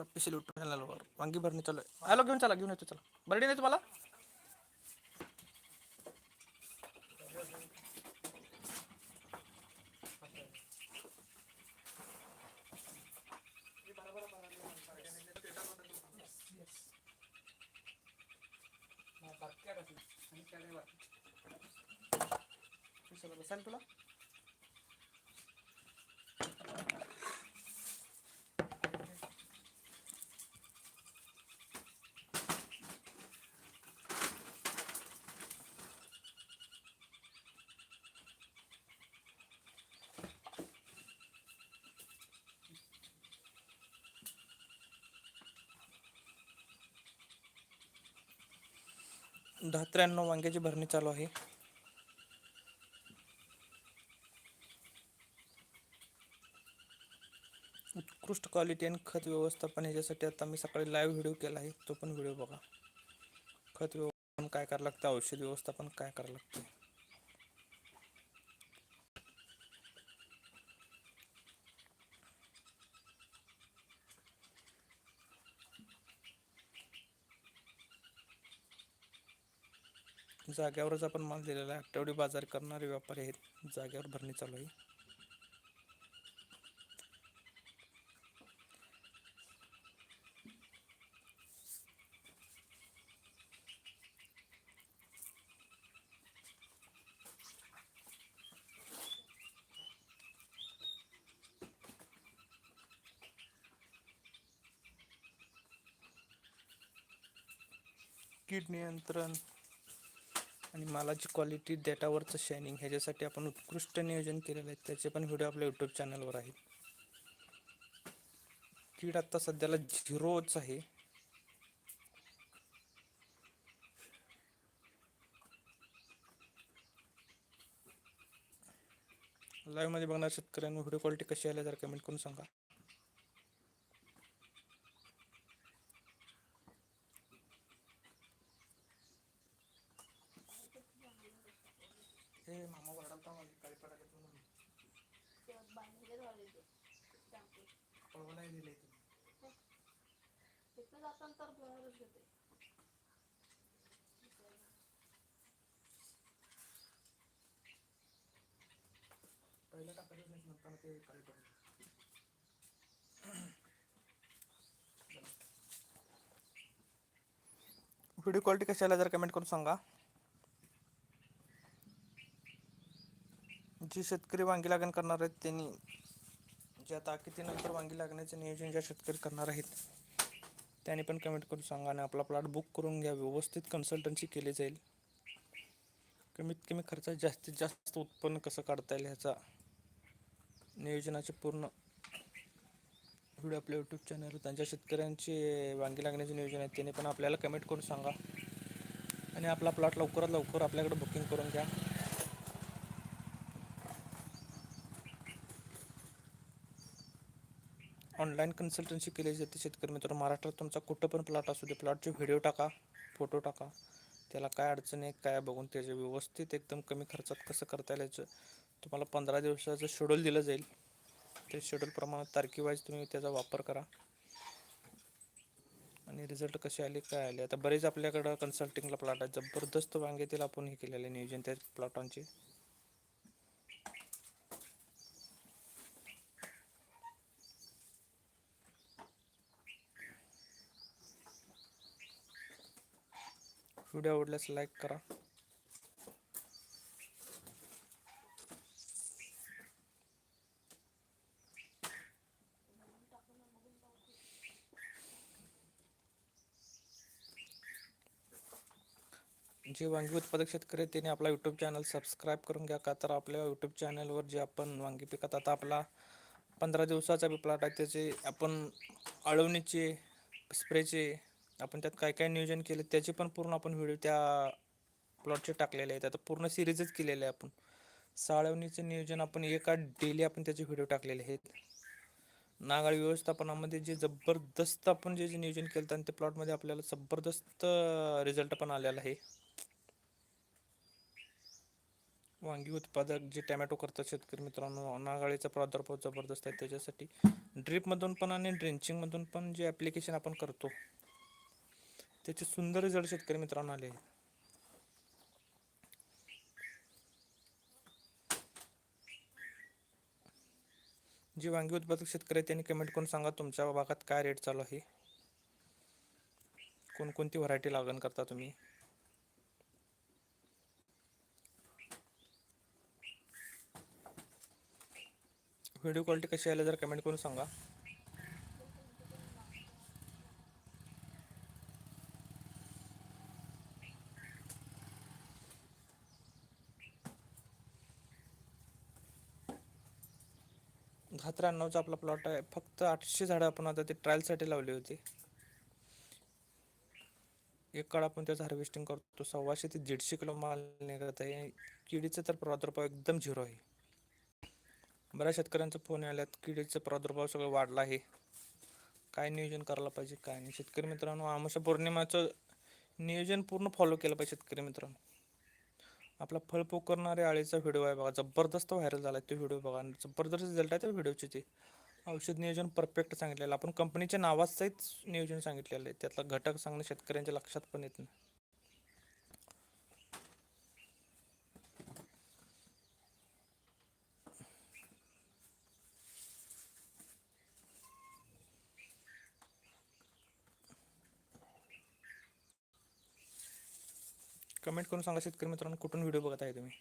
Official YouTube चॅनलवर वांगी भरणी चालू आहे. हॅलो घेऊन चला घेऊन येतो चला. बर्डी नाही तुम्हाला तुला. दहा त्र्याण्णव वांग्याची भरणी चालू आहे. उत्कृष्ट क्वालिटी आणि खत व्यवस्थापन याच्यासाठी आता मी सकाळी लाईव्ह व्हिडिओ केला आहे. तो पण व्हिडिओ बघा. खत व्यवस्थापन काय करावं लागतं? औषध व्यवस्थापन काय करावं लागतं? जाग्यावरच आपण माल दिलेला आहे. आठवडी बाजार करणारे व्यापारी आहेत. जाग्यावर भरणी चालू आहे. कीड नियंत्रण आणि मालाची क्वालिटी डेटावरचं शायनिंग ह्याच्यासाठी आपण उत्कृष्ट नियोजन केलेलं आहे. त्याचे पण व्हिडिओ आपल्या यूट्यूब चॅनलवर आहेत. कीड आत्ता सध्याला झिरोच आहे. लाईव्हमध्ये बघणार शेतकऱ्यांना व्हिडिओ क्वालिटी कशी आल्या जर कमेंट करून सांगा हे मामा वरडालता मला काळी पडायला म्हणून पळवा नाही दिले तर घेते. पहिलं टाकायचं नाही ते व्हिडिओ क्वालिटी कशी आला जर कमेंट करून सांगा. जी शेतकरी वांगी लागण करणार आहेत त्यांनी जे आता किती नंतर वांगी लागण्याचं नियोजन ज्या शेतकरी करणार आहेत त्याने पण कमेंट करून सांगा आणि आपला प्लॉट बुक करून घ्या. व्यवस्थित कन्सल्टन्सी केली जाईल. कमीत कमी खर्चात जास्तीत जास्त उत्पन्न कसं काढता येईल ह्याचा नियोजनाचे पूर्ण व्हिडिओ आपल्या यूट्यूब चॅनलवर त्यांच्या शेतकऱ्यांचे वांगी लागण्याचे नियोजन आहे त्याने पण आपल्याला कमेंट करून सांगा. आणि आपला प्लॉट लवकरात लवकर आपल्याकडे बुकिंग करून घ्या. ऑनलाईन कन्सल्टन्सी केली जाते शेतकरी मित्र महाराष्ट्रात तुमचा कुठं पण प्लॉट असू दे प्लॉटचे व्हिडिओ टाका फोटो टाका. त्याला काय अडचण आहे काय बघून त्याचे व्यवस्थित एकदम कमी खर्चात कसं करता येईल याचं तुम्हाला पंधरा दिवसाचं शेड्यूल दिलं जाईल. ते शेड्यूलप्रमाणे तारखेवाईज तुम्ही त्याचा वापर करा. आणि रिझल्ट कसे आले काय आले. आता बरेच आपल्याकडं कन्सल्टिंगला प्लॉट आहेत. जबरदस्त वांगेतील आपण हे केलेले नियोजन त्या प्लॉटांचे व्हिडिओ आवडल्यास लाईक करा. जे वांगी उत्पादक शेतकरी त्यांनी आपला यूट्यूब चॅनल सबस्क्राईब करून घ्या. का तर आपल्या यूट्यूब चॅनलवर जे आपण वांगी पिकत आता आपला पंधरा दिवसाचा बी प्लॉट आहे त्याचे आपण अळवणीचे स्प्रेचे आपण त्यात काय काय नियोजन केले त्याचे पण पूर्ण आपण व्हिडिओ त्या प्लॉटचे टाकलेले आहेत. आता पूर्ण सिरीजच केलेले आहे आपण. साळवणीचे नियोजन आपण एका डेली आपण त्याचे व्हिडिओ टाकलेले आहेत. नागाळी व्यवस्थापनामध्ये जे जबरदस्त आपण जे जे नियोजन केलं आणि ते प्लॉटमध्ये आपल्याला जबरदस्त रिझल्ट पण आलेला आहे. वांगी उत्पादक जे टॅमॅटो करतात शेतकरी मित्रांनो नागाळीचा प्रादुर्भाव जबरदस्त आहे त्याच्यासाठी. ड्रीपमधून पण आणि ड्रेंचिंगमधून पण जे ॲप्लिकेशन आपण करतो त्याचे सुंदर रिझल्ट शेतकरी मित्रांनो आले आहेत. जे वांगी उत्पादक शेतकरी आहेत त्यांनी कमेंट करून सांगा तुमच्या भागात काय रेट चालू आहे? कोणकोणती व्हरायटी लागण करता तुम्ही? व्हिडिओ क्वालिटी कशी आली जर कमेंट करून सांगा. दहा त्र्याण्णवचा आपला प्लॉट आहे. फक्त आठशे झाडं आपण आता ते ट्रायलसाठी लावली होती. एक काळ आपण त्याचं हार्वेस्टिंग करतो. सव्वाशे ते दीडशे किलो माल निघत आहे. किडीचा तर प्रादुर्भाव एकदम झिरो आहे. बऱ्याच शेतकऱ्यांचा फोन आल्यात किडीचा प्रादुर्भाव सगळं वाढला आहे. काय नियोजन करायला पाहिजे काय नाही. शेतकरी मित्रांनो आमच्या पौर्णिमाचं नियोजन पूर्ण फॉलो केलं पाहिजे शेतकरी मित्रांनो. आपला फळ पोकरणारे आळीचा व्हिडिओ आहे बघा. जबरदस्त व्हायरल झाला आहे तो व्हिडिओ बघा. जबरदस्त रिझल्ट आहे त्या व्हिडिओचे ते. औषध नियोजन परफेक्ट सांगितलेलं. आपण कंपनीच्या नावाचंच नियोजन सांगितलेलं आहे. त्यातला घटक सांगणं शेतकऱ्यांच्या लक्षात पण येत नाही. कमेंट करून सांगा शेतकरी मित्रांनो कुठून व्हिडिओ बघत आहे तुम्ही?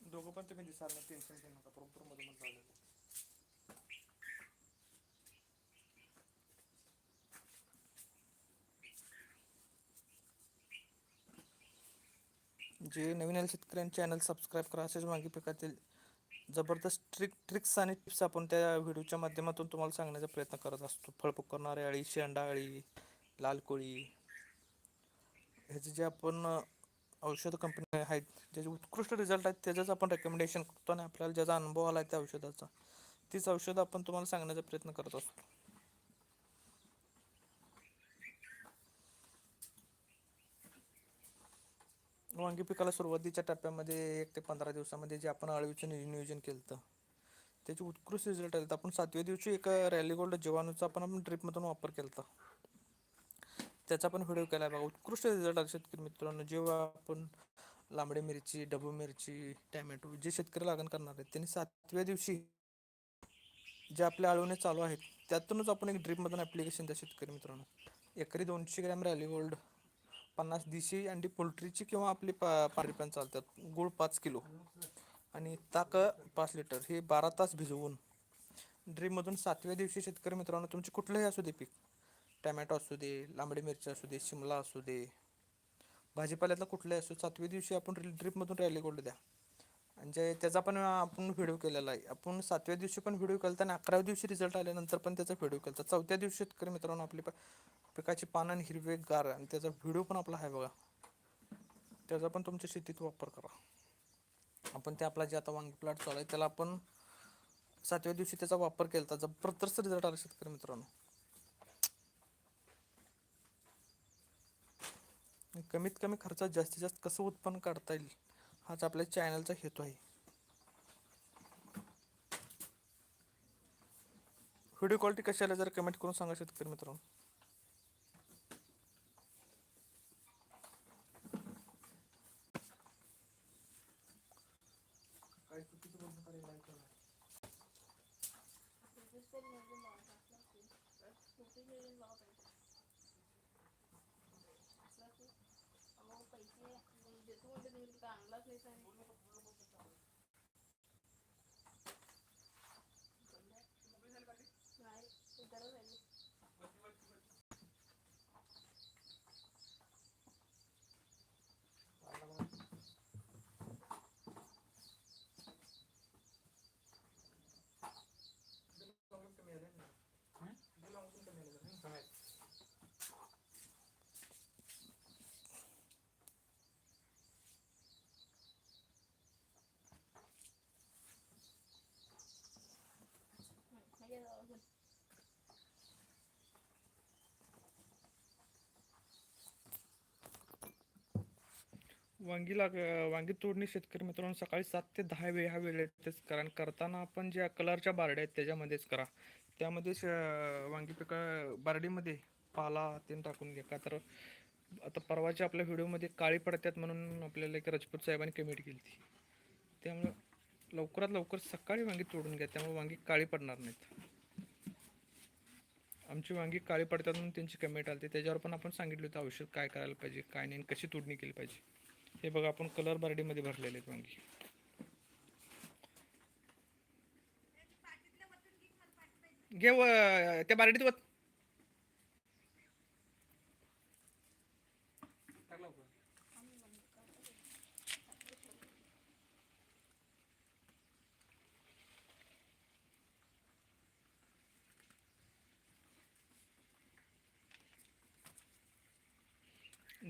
दोघं पण तुम्ही दिसाल नाही टेन्शन घेऊ नका बरोबर मधून मध्ये जे नवीन आले शेतकऱ्यांचे चॅनल सबस्क्राईब करा. असेच मागे पिकातील जबरदस्त ट्रिक ट्रिक्स आणि टिप्स आपण त्या व्हिडिओच्या माध्यमातून तुम्हाला सांगण्याचा प्रयत्न करत असतो. फळपूक पकडणारी अळी शेंडा अळी लाल कोळी ह्याचे जे आपण औषध कंपनी आहेत ज्याचे उत्कृष्ट रिझल्ट आहेत त्याचंच आपण रेकमेंडेशन करतो आणि आपल्याला ज्याचा अनुभव आला आहे त्या औषधाचा तीच औषधं आपण तुम्हाला सांगण्याचा प्रयत्न करत असतो. वांगी पिकाला सुरुवातीच्या टप्प्यामध्ये एक ते पंधरा दिवसामध्ये जे आपण अळवीचं नियोजन केलं होतं त्याचे उत्कृष्ट रिझल्ट आले आपण सातव्या दिवशी एक रॅली गोल्ड जीवाणूचा पण आपण ड्रिपमधून वापर केला होता त्याचा पण व्हिडिओ केला आहे बघा. उत्कृष्ट रिझल्ट आले शेतकरी मित्रांनो. जेव्हा आपण लांबडी मिरची डबू मिरची टॅमॅटो जे शेतकरी लागण करणार आहेत त्यांनी सातव्या दिवशी जे आपल्या अळवणे चालू आहेत त्यातूनच आपण एक ड्रिपमधून ॲप्लिकेशन द्या शेतकरी मित्रांनो. एकरी दोनशे ग्रॅम रॅली गोल्ड पन्नास देशी अंडी पोल्ट्रीची किंवा आपली पा पांढरी पण चालतात. गुळ पाच किलो. आणि ताक पाच लिटर. हे बारा तास भिजवून. ड्रीममधून सातव्या दिवशी शेतकरी मित्रांनो तुमचे कुठलंही असू दे पीक. टॅमॅटो असू दे लांबडी मिरची असू दे शिमला असू दे. भाजीपाल्यातला कुठलाही असू सातव्या दिवशी आपण ड्रीपमधून रॅली गोल्ड द्या. आणि जे त्याचा पण आपण व्हिडिओ केलेला आहे. आपण सातव्या दिवशी पण व्हिडिओ केला आणि अकराव्या दिवशी रिझल्ट आल्यानंतर पण त्याचा व्हिडिओ केला चौथ्या दिवशी शेतकरी मित्रांनो आपली पण पिकाची पानं आणि हिरवे गार आणि त्याचा व्हिडिओ पण आपला आहे बघा. त्याचा पण तुमच्या शेतीत वापर करा. आपण ते आपला जे आता वांगी प्लॉट चालू आहे त्याला आपण सातव्या दिवशी त्याचा वापर केला होता. जबरदस्त रिझल्ट आला शेतकरी मित्रांनो. कमीत कमी खर्चात जास्तीत जास्त कसं उत्पन्न काढता येईल हाच आपल्या चॅनलचा हेतू आहे. व्हिडिओ क्वालिटी कशी जर कमेंट करून सांगा शेतकरी मित्रांनो काय चुकीचं बोलणं करायला like करा. This one म्हणजे लावतात ना खूप. खूप वेळ लावतात. असं की, अहो, पैसे देतो म्हणजे तुम्ही काय आणलाच नाही साहेब. वांगी लाग वांगी तोडणी शेतकरी मित्रांनो सकाळी सात ते दहा वेळ ह्या वेळेतच कारण करताना आपण ज्या कलरच्या बारड्या आहेत त्याच्यामध्येच करा. त्यामध्ये वांगी पिका बारडीमध्ये पाला ते टाकून घ्या. का तर आता परवाच्या आपल्या व्हिडिओमध्ये काळी पडतात म्हणून आपल्याला एक राजपूत साहेबांनी कमेंट केली ती त्यामुळं लवकरात लवकर सकाळी वांगी तोडून घ्या. त्यामुळे वांगी काळी पडणार नाहीत. आमची वांगी काळी पडतात म्हणून त्यांची कमेंट आली त्याच्यावर पण आपण सांगितलं होतं औषध काय करायला पाहिजे काय नाही कशी तोडणी केली पाहिजे. हे बघा आपण कलर बार्डीमध्ये भरलेले आहेत वांगी. घे त्या बारडीत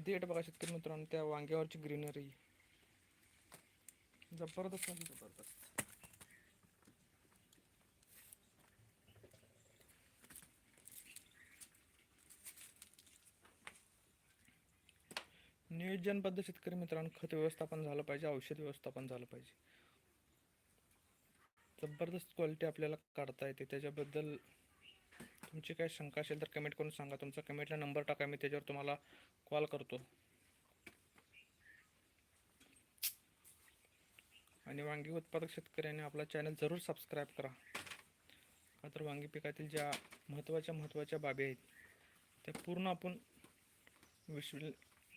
देठ बघा शेतकरी मित्रांनो त्या वांग्यावरची ग्रीनरी जबरदस्त म्हणजे जबरदस्त नियोजनबद्ध शेतकरी मित्रांनो खत व्यवस्थापन झालं पाहिजे औषध व्यवस्थापन झालं पाहिजे. जबरदस्त क्वालिटी आपल्याला काढता येते. त्याच्याबद्दल तुमची काय शंका असेल तर कमेंट करून सांगा. तुमचा कमेंटला नंबर टाका मी त्याच्यावर तुम्हाला कॉल करतो. आणि वांगी उत्पादक शेतकऱ्यांनी आपला चॅनल जरूर सबस्क्राईब करा. का तर वांगी पिकातील ज्या महत्त्वाच्या महत्त्वाच्या बाबी आहेत त्या पूर्ण आपण विश्व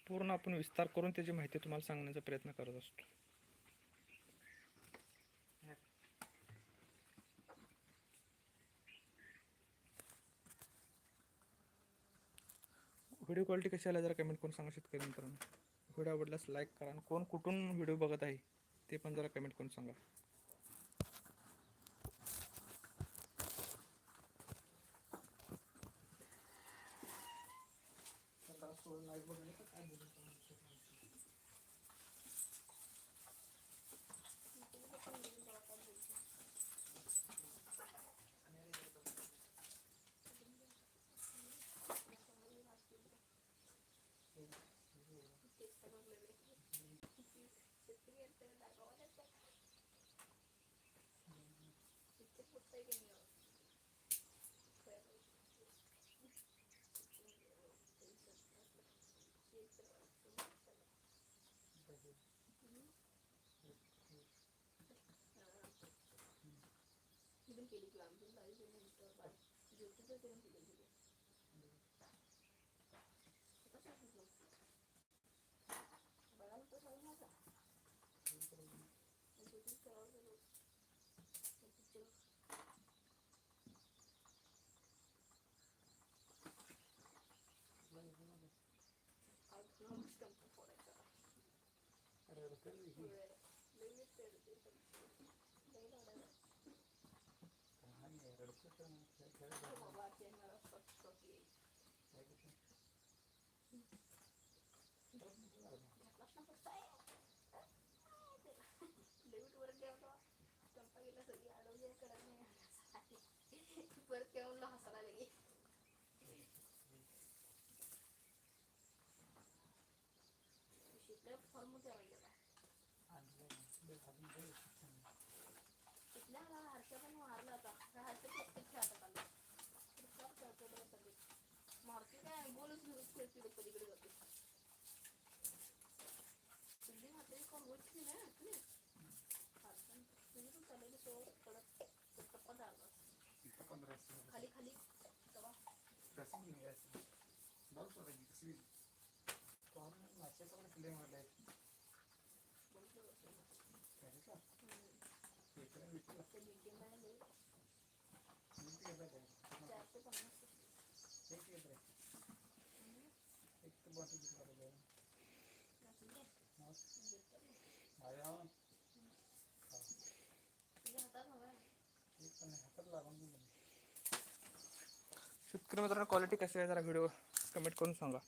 पूर्ण आपण विस्तार करून त्याची माहिती तुम्हाला सांगण्याचा प्रयत्न करत असतो. व्हिडिओ क्वालिटी कशी आला जरा कमेंट करून सांगा शेतकरी मित्रांनो. व्हिडिओ आवडल्यास लाईक करा आणि कोण कुठून व्हिडिओ बघत आहे ते पण जरा कमेंट करून सांगा. इथून केली की आमची बाई नंतर बाई ज्योतीचं करून तिथे दिली आता सांगितलं बघायला तर सगळं वेळ लई पेड तिथल्या हर्षा पण मारला होता. हर्षा खेळात मारते काय बोलच खेळते पलीकडे जाते. तुझी मात्र कोण गोष्टी ना आपली हर्षण तुझी पण चाललेली सो कडक टप्पा झाला खाली खाली बघितलं शेतकरी मित्रांनो क्वालिटी कशी आहे? जरा व्हिडिओ कमेंट करून सांगा.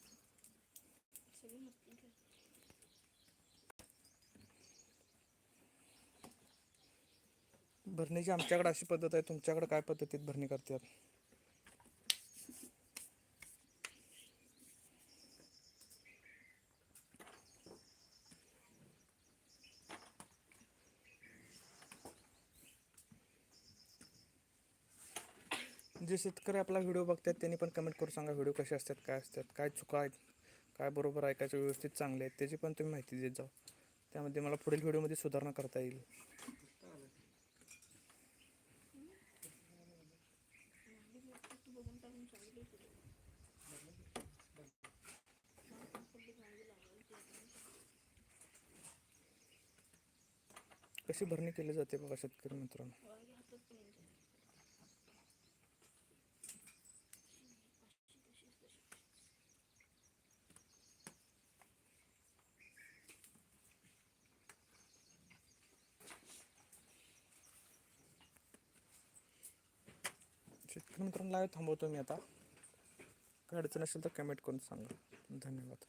भरणीची आमच्याकडे अशी पद्धत आहे तुमच्याकडे काय पद्धतीत भरणी करतात? जे शेतकरी आपला व्हिडिओ बघतात त्यांनी पण कमेंट करून सांगा व्हिडिओ कसे असतात काय असतात काय चुका आहेत काय बरोबर ऐकायचं व्यवस्थित चांगले आहेत त्याची पण तुम्ही माहिती देत जाऊ त्यामध्ये मला पुढील व्हिडिओमध्ये सुधारणा करता येईल. कशी भरणी केली जाते बघा शेतकरी मित्रांनो? शेतकरी मित्रांनो लाईव्ह थांबवतो मी आता. काय अडचण असेल तर कमेंट करून सांगा. धन्यवाद.